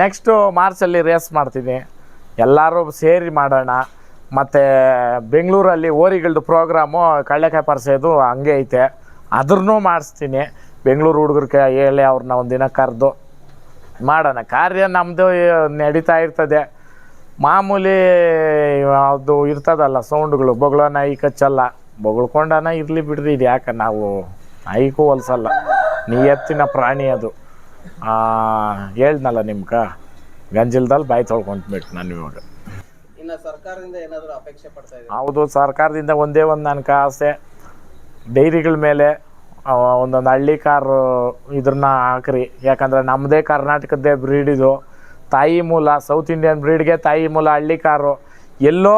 Next ಮಾರ್ಚಲ್ಲಿ race ಮಾಡ್ತೀನಿ. ಎಲ್ಲರೂ ಸೇರಿ ಮಾಡೋಣ. ಮತ್ತು ಬೆಂಗಳೂರಲ್ಲಿ ಓರಿಗಳ್ದು ಪ್ರೋಗ್ರಾಮು ಕಳ್ಳೆಕಾಯಿ ಪರಿಸೋದು ಹಂಗೆ ಐತೆ. ಅದ್ರೂ ಮಾಡಿಸ್ತೀನಿ. ಬೆಂಗಳೂರು ಹುಡುಗರ ಹೇಳಿ ಅವ್ರನ್ನ ಒಂದಿನ ಕರೆದು ಮಾಡೋಣ. ಕಾರ್ಯ ನಮ್ಮದು ನಡೀತಾ ಇರ್ತದೆ. ಮಾಮೂಲಿ ಅದು ಇರ್ತದಲ್ಲ ಸೌಂಡ್ಗಳು ಬೊಗಳನ ನಾಯಿ ಕಚ್ಚಲ್ಲ. ಬೊಗಳ್ಕೊಂಡನ ಇರಲಿ ಬಿಡ್ರಿ ಇದು ಯಾಕೆ ನಾವು ನಾಯಿಗೂ ಹೊಲ್ಸಲ್ಲ. ಎತ್ತಿನ ಪ್ರಾಣಿ ಅದು. ಹೇಳ್ದನಲ್ಲ ನಿಮ್ಗೆ? ಗಂಜಿಲ್ದಲ್ಲಿ ಬಾಯಿ ತೊಳ್ಕೊಂಡ್ಬಿಟ್ಟು ನಾನು ಇವಾಗ ಇನ್ನು ಸರ್ಕಾರದಿಂದ ಏನಾದರೂ ಅಪೇಕ್ಷೆ ಪಡ್ತಾ ಇದ್ದೀರಾ? ಹೌದು ಸರ್ಕಾರದಿಂದ ಒಂದೇ ಒಂದು ನನ್ನ ಆಸೆ. ಡೈರಿಗಳ ಮೇಲೆ ಒಂದೊಂದು ಹಳ್ಳಿ ಕಾರು ಇದ್ರನ್ನ ಹಾಕ್ರಿ. ಯಾಕಂದ್ರೆ ನಮ್ಮದೇ ಕರ್ನಾಟಕದ್ದೇ ಬ್ರೀಡ್ ಇದು. ತಾಯಿ ಮೂಲ ಸೌತ್ ಇಂಡಿಯನ್ ಬ್ರೀಡ್ಗೆ ತಾಯಿ ಮೂಲ ಹಳ್ಳಿ ಕಾರು. ಎಲ್ಲೋ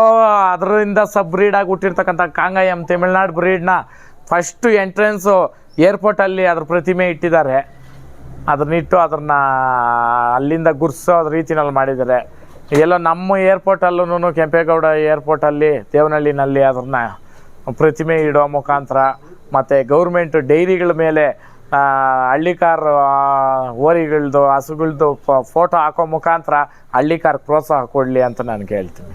ಅದರಿಂದ ಸಬ್ ಬ್ರೀಡಾಗಿ ಹುಟ್ಟಿರ್ತಕ್ಕಂಥ ಕಾಂಗಾಯಂ ತಮಿಳ್ನಾಡು ಬ್ರೀಡ್ನ ಫಸ್ಟು ಎಂಟ್ರೆನ್ಸು ಏರ್ಪೋರ್ಟಲ್ಲಿ ಅದ್ರ ಪ್ರತಿಮೆ ಇಟ್ಟಿದ್ದಾರೆ. ಅದನ್ನಿಟ್ಟು ಅದನ್ನ ಅಲ್ಲಿಂದ ಗುರ್ಸೋ ರೀತಿನಲ್ಲಿ ಮಾಡಿದ್ದಾರೆ. ಎಲ್ಲೋ ನಮ್ಮ ಏರ್ಪೋರ್ಟಲ್ಲೂ ಕೆಂಪೇಗೌಡ ಏರ್ಪೋರ್ಟಲ್ಲಿ ದೇವನಹಳ್ಳಿನಲ್ಲಿ ಅದನ್ನ ಪ್ರತಿಮೆ ಇಡೋ ಮುಖಾಂತರ ಮತ್ತು ಗೌರ್ಮೆಂಟ್ ಡೈರಿಗಳ ಮೇಲೆ ಹಳ್ಳಿಕಾರ್ ಓರಿಗಳದ್ದು ಹಸುಗಳ್ದು ಫೋಟೋ ಹಾಕೋ ಮುಖಾಂತರ ಹಳ್ಳಿಕಾರ್ ಪ್ರೋತ್ಸಾಹ ಕೊಡಲಿ ಅಂತ ನಾನು ಕೇಳ್ತೀನಿ.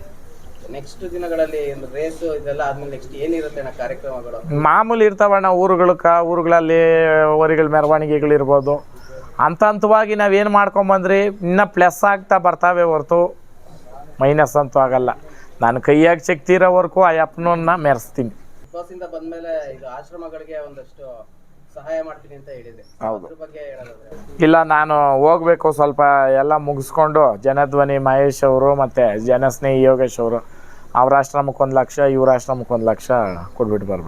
ನೆಕ್ಸ್ಟ್ ದಿನಗಳಲ್ಲಿ ರೇಸು ಇದೆಲ್ಲ ಆದ್ಮೇಲೆ ನೆಕ್ಸ್ಟ್ ಏನಿರುತ್ತೆ ಅಣ್ಣ ಕಾರ್ಯಕ್ರಮಗಳು? ಮಾಮೂಲಿ ಇರ್ತಾವಣ್ಣ ಊರುಗಳಕ್ಕ ಊರುಗಳಲ್ಲಿ ಓರಿಗಳ ಮೆರವಣಿಗೆಗಳಿರ್ಬೋದು. ಹಂತ ಹಂತವಾಗಿ ನಾವೇನು ಮಾಡ್ಕೊಂಬಂದ್ರಿ ಇನ್ನೂ ಪ್ಲಸ್ ಆಗ್ತಾ ಬರ್ತಾವೆ ಹೊರತು. ಮೈನಸ್ ಅಂತೂ ಆಗಲ್ಲ. ನಾನು ಕೈಯಾಗಿ ಶಕ್ತಿ ಇರೋವರೆಗೂ ಆ ಅಪ್ಪನನ್ನ ಮೆರೆಸ್ತೀನಿ ಹೌದು. ಇಲ್ಲ ನಾನು ಹೋಗ್ಬೇಕು ಸ್ವಲ್ಪ ಎಲ್ಲ ಮುಗಿಸ್ಕೊಂಡು ಜನಧ್ವನಿ ಮಹೇಶ್ ಅವರು ಮತ್ತು ಜನಸ್ನೇಹಿ ಯೋಗೇಶ್ ಅವರು. ಅವ್ರ ಆಶ್ರಮಕ್ಕೆ ಒಂದು ಲಕ್ಷ ಇವ್ರ ಆಶ್ರಮಕ್ಕೆ ಒಂದು ಲಕ್ಷ ಕೊಟ್ಬಿಟ್ಟು ಬರ್ಬೇಕು